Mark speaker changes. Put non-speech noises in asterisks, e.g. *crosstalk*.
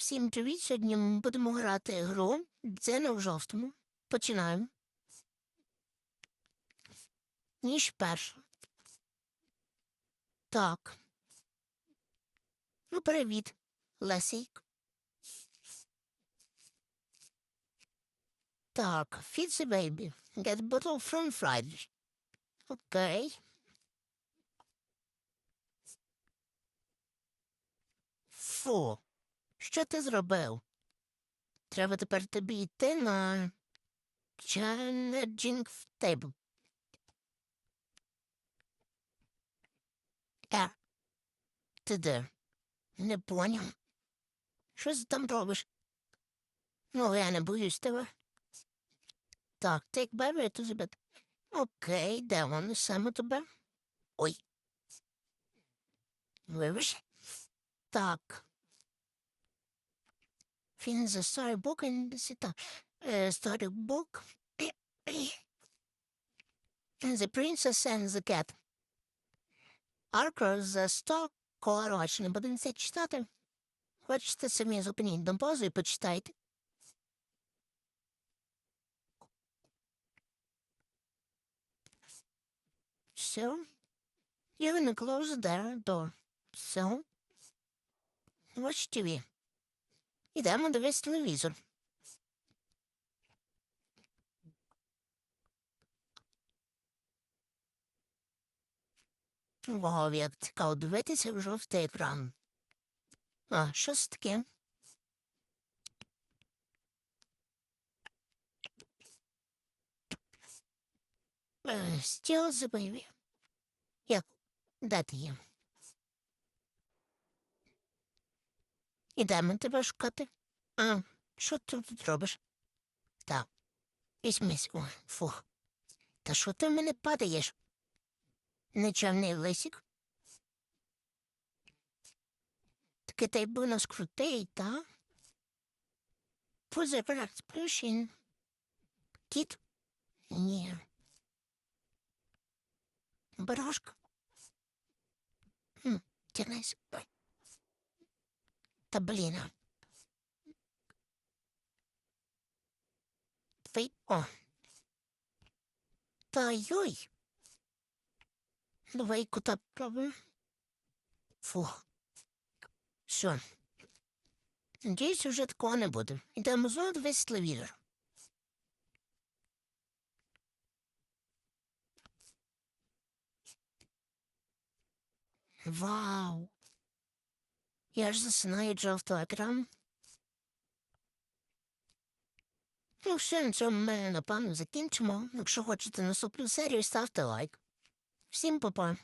Speaker 1: Всім привіт! Сьогодні ми будемо грати гру Дзена в жовтому. Починаємо. Ніж перша. Так. Ну, привіт, Лесійк. Так, Fitzy Baby. Get bottle from Friday. Окей. Фу. Що ти зробив? Треба тепер тобі йти на Challenging Table. Е, ти де? Не поняв. Що ти там робиш? Ну, я не боюсь тебе. Так, take baby to the bed. Окей, де вони саме тебе? Ой. Вибач. Так. Він за storybook and сіта. Uh, storybook. *coughs* the princess and the cat. Archer за 100 коротше, не будемо це читати. Хочете самі зупиніть до позу і почитайте. Все. You're gonna close the door. Все. Watch TV. Ідемо дивитися телевізор. Вау, як цікаво дивитися в жовтий екран. А, що це таке? Е, Стіл забиві. Як? Де ти Ідемо тебе шукати. А, що ти тут робиш? Так. Візьмись. О, фух. Та що ти в мене падаєш? Нечавний лисик? Таки та й був нас крутий, та? Позабрав сплющень. Кіт? Ні. Барашка? Хм, тянайся. Ой. Та блін. Твій... О. Та йой. Давай кута. Фух. Все. Надіюсь, вже такого не буде. Ідемо знову весь телевізор. Вау. Я ж засинаю жовтий екран. Ну, все, на цьому ми, напевно, закінчимо. Якщо хочете наступну серію, ставте лайк. Всім па-па.